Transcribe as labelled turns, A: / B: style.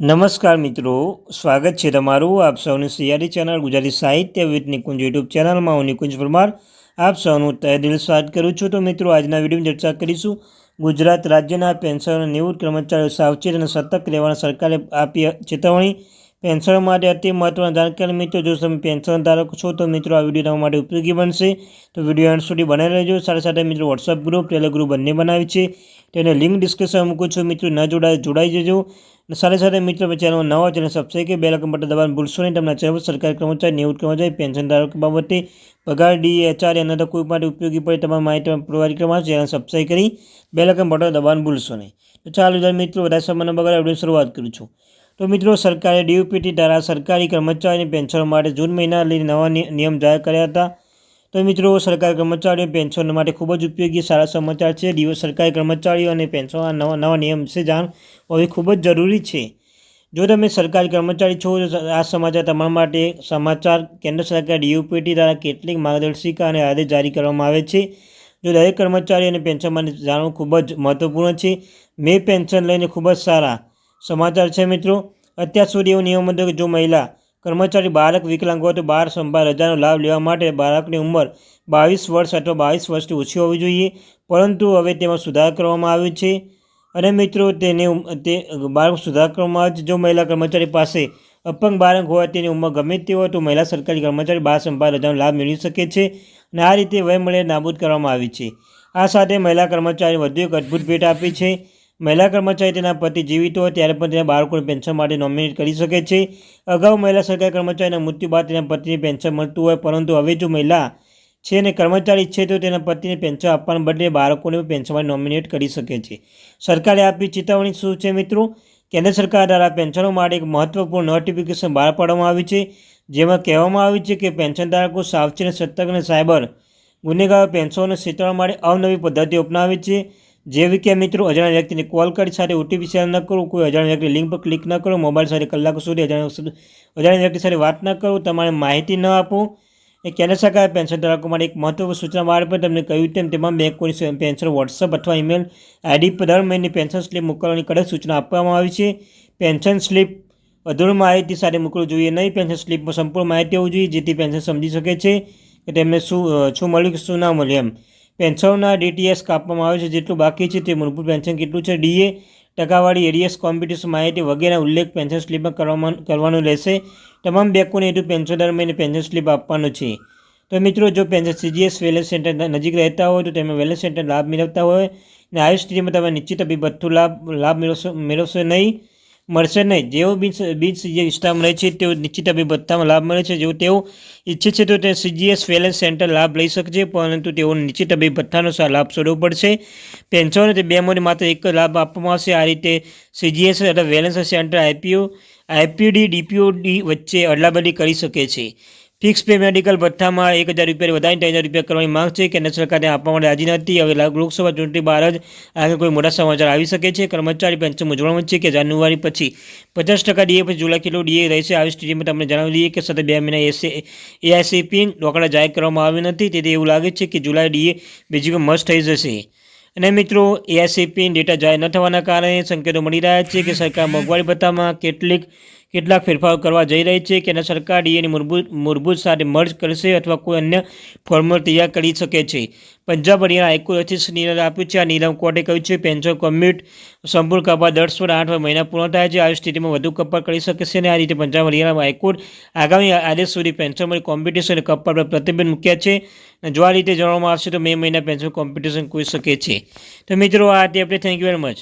A: નમસ્કાર મિત્રો, સ્વાગત છે તમારું આપ સૌની સિયારી ચેનલ ગુજરાતી સાહિત્ય વિથ નિકુંજ યુટ્યુબ ચેનલમાં. હું નિકુંજ પરમાર, આપ સૌનું તહે દિલ સ્વાગત કરું છું. તો મિત્રો, આજના વિડીયોની ચર્ચા કરીશું ગુજરાત રાજ્યના પેન્શન નિવૃત્ત કર્મચારીઓ સાવચેત અને સતર્ક રહેવાના સરકારે આપી ચેતવણી પેન્શન માટે અતિ મહત્વના જાણકારી મિત્રો, જો તમે પેન્શન ધારક છો, તો મિત્રો આ વીડિયો તમારા માટે ઉપયોગી બનશે. તો વીડિયો અંત સુધી બનાવી રહેજો. સાથે સાથે મિત્રો વોટ્સઅપ ગ્રુપ ટેલિગ્રુપ બંને બનાવી છે. તેને લિંક ડિસ્ક્રિપ્શન મૂકું છું. મિત્રો ન જોડાય જોડાઈ જજો. અને સાથે સાથે મિત્રો ચેનલ નવા ચેનલ સબસ્ક્રાઈબ કે બેલ આઇકન બટન દબાવવાનું ભૂલશો નહીં. તમને ચેનલ સરકારી કર્મચારી, નિવૃત્ત કર્મચારી પેન્શન ધારક બાબતે પગાર ડી એચઆર એના તો કોઈ માટે ઉપયોગી પડે તમારી માહિતી પ્રોવાઈડ કરવા ચેનલ સબસ્ક્રાઈબ કરી બેલ આઇકન બટન દબાવવાનું ભૂલશો નહીં. તો ચાલો મિત્રો, વધારે સમયનો બગાડ વીડિયો શરૂઆત કરું છું. તો મિત્રો, સરકારે ડીયુપીટી દ્વારા સરકારી કર્મચારીની પેન્શન માટે જૂન મહિના લઈને નવા નિયમ જાહેર કર્યા હતા. તો મિત્રો, સરકારી કર્મચારીઓ પેન્શન માટે ખૂબ જ ઉપયોગી સારા સમાચાર છે. દિવસ સરકારી કર્મચારીઓ અને પેન્શનના નવા નવા નિયમ વિશે જાણ હોવી ખૂબ જ જરૂરી છે. જો તમે સરકારી કર્મચારી છો આ સમાચાર તમારા માટે સમાચાર. કેન્દ્ર સરકાર ડીયુપીટી દ્વારા કેટલીક માર્ગદર્શિકા અને આદેશ જારી કરવામાં આવે છે. જો દરેક કર્મચારી અને પેન્શન માટે જાણવું ખૂબ જ મહત્વપૂર્ણ છે. મેં પેન્શન લઈને ખૂબ જ સારા સમાચાર છે મિત્રો. અત્યાર સુધી એવો નિયમ હતો કે જો મહિલા કર્મચારી બાળક વિકલાંગ હોય તો બાર સંભાળ રજાનો લાભ લેવા માટે બાળકની ઉંમર બાવીસ વર્ષ અથવા બાવીસ વર્ષથી ઓછી હોવી જોઈએ. પરંતુ હવે તેમાં સુધાર કરવામાં આવ્યો છે. અને મિત્રો, તેને તે બાળક સુધાર કરવામાં આવે છે. જો મહિલા કર્મચારી પાસે અપંગ બાળક હોય, તેની ઉંમર ગમે તે હોય, તો મહિલા સરકારી કર્મચારી બાળ સંભાળ રજાનો લાભ મેળવી શકે છે અને આ રીતે વયમર્યાદા નાબૂદ કરવામાં આવી છે. આ સાથે મહિલા કર્મચારી વધુ એક અદ્ભુત ભેટ આપી છે. મહિલા કર્મચારી તેના પતિ જીવિત હોય ત્યારે પણ તેના બાળકોને પેન્શન માટે નોમિનેટ કરી શકે છે. અગાઉ મહિલા સરકારી કર્મચારીના મૃત્યુ બાદ તેના પતિને પેન્શન મળતું હોય, પરંતુ હવે જો મહિલા છે અને કર્મચારી છે, તો તેના પતિને પેન્શન આપવાના બદલે બાળકોને પેન્શન માટે નોમિનેટ કરી શકે છે. સરકારે આપી ચેતવણી શું છે મિત્રો? કેન્દ્ર સરકાર દ્વારા પેન્શનો માટે એક મહત્વપૂર્ણ નોટિફિકેશન બહાર પાડવામાં આવી છે, જેમાં કહેવામાં આવ્યું છે કે પેન્શન ધારકો સાવચેત સતર્ક અને સાયબર ગુનેગારો પેન્શનોને ચેતવવા માટે અવનવી પદ્ધતિઓ અપનાવી છે. જેવી કે મિત્રો અજાણ્યા વ્યક્તિને કોલ કરી સાથે ઓટીપી શેર ન કરો, કોઈ અજાણ્યા વ્યક્તિ લિંક પર ક્લિક ન કરો, મોબાઈલ સાથે કલાકો સુધી અજાણ્યા અજાણ્યા વ્યક્તિ સાથે વાત ન કરો, તમારે માહિતી ન આપો. એ કેન્દ્ર સરકારે પેન્શન ધારકો માટે એક મહત્વપૂર્ણ સૂચના બહાર પર તમને કહ્યું તેમ તેમાં બેંકોની પેન્શન વોટ્સઅપ અથવા ઈમેલ આઈડી પર દર મહિને પેન્શન સ્લીપ મોકલવાની કડક સૂચના આપવામાં આવી છે. પેન્શન સ્લીપ અધૂર માહિતી સાથે મોકલવું જોઈએ નહીં. પેન્શન સ્લીપમાં સંપૂર્ણ માહિતી હોવી જોઈએ, જેથી પેન્શન સમજી શકે છે કે તેમને શું શું મળ્યું કે શું ના મળ્યું એમ. પેન્શનના ડીટીએસ કાપવામાં આવે છે, જેટલું બાકી છે તે મૂળભૂત પેન્શન કેટલું છે? ડીએ ટકાવાળી એરિયસ કોમ્પિટિશન, માહિતી વગેરે ઉલ્લેખ પેન્શન સ્લીપમાં કરવામાં કરવાનો રહેશે. તમામ બેંકોને એટલું પેન્શન દર મહિને પેન્શન સ્લીપ આપવાનું છે. તો મિત્રો, જો પેન્શન સીજીએસ વેલેન્સ સેન્ટર નજીક રહેતા હોય, તો તમે વેલેન્સ સેન્ટર લાભ મેળવતા હોય. અને આવી સ્થિતિમાં તમે નિશ્ચિત અભી લાભ લાભ મેળવશો મેળવશો નહીં. મળશે નહીં. જેઓ બિન બિન સીજીએસ વિસ્તારમાં રહે છે, તેઓ નિશ્ચિત ભથ્થામાં લાભ મળે છે. જો તેઓ ઈચ્છે છે તો તે સીજીએસ વેલેન્સ સેન્ટર લાભ લઈ શકશે, પરંતુ તેઓ નિશ્ચિત ભથ્થાનો લાભ શોધવો પડશે. પેન્શન તે બે મોને માત્ર એક લાભ આપવામાં આવશે. આ રીતે સીજીએસ એટલે wellness centre IPO IPD DPOD વચ્ચે અદલાબદલી કરી શકે છે. ફિક્સ પે મેડિકલ ભથ્થામાં એક હજાર રૂપિયા વધારીને ત્રણ હજાર રૂપિયા કરવાની માંગ છે કેન્દ્ર સરકારને આપવા માટે રાજી નથી. હવે લોકસભા ચૂંટણી બહાર જ આગળ કોઈ મોટા સમાચાર આવી શકે છે. કર્મચારી પેન્શન મૂંઝવણમાં છે કે જાન્યુઆરી પછી? પચાસ ટકા ડીએ પછી જુલાઈ કિલો ડીએ રહેશે આવી સ્થિતિમાં તમને જણાવી દઈએ કે સતત બે મહિના એસએ એઆઈસીપી રોકડા જાહેર કરવામાં આવ્યું નથી. તેથી એવું લાગે છે કે જુલાઈ ડીએ બીજી મસ્ત થઈ જશે. અને મિત્રો, એઆઈસીપી ડેટા જાહેર ન થવાના કારણે સંકેતો મળી રહ્યા છે કે સરકાર મોંઘવારી ભથ્થામાં કેટલીક કેટલાક ફેરફારો કરવા જઈ રહી છે કે સરકાર ડીએની મૂળભૂત મૂળભૂત સાથે મર્જ કરશે અથવા કોઈ અન્ય ફોર્મ્યુલા તૈયાર કરી શકે છે. પંજાબ હરિયાણા હાઈકોર્ટથી નિર્ણય આપ્યું છે. આ નિયમ કોર્ટે કહ્યું છે, પેન્શન કોમ્યુટ સંપૂર્ણ કપાત દસ વર્ષ આઠ મહિના પૂર્ણ થાય છે. આવી સ્થિતિમાં વધુ કપાત કરી શકે છે અને આ રીતે પંજાબ હરિયાણા હાઈકોર્ટ આગામી આદેશ સુધી પેન્શન મળી કોમ્પિટિશન અને કપાત પર પ્રતિબંધ મૂક્યા છે. અને જો આ રીતે જણાવવામાં આવશે તો મે મહિના પેન્શન કોમ્પિટિશન કોઈ શકે છે. તો મિત્રો, આ હતી આપણે. Thank you very much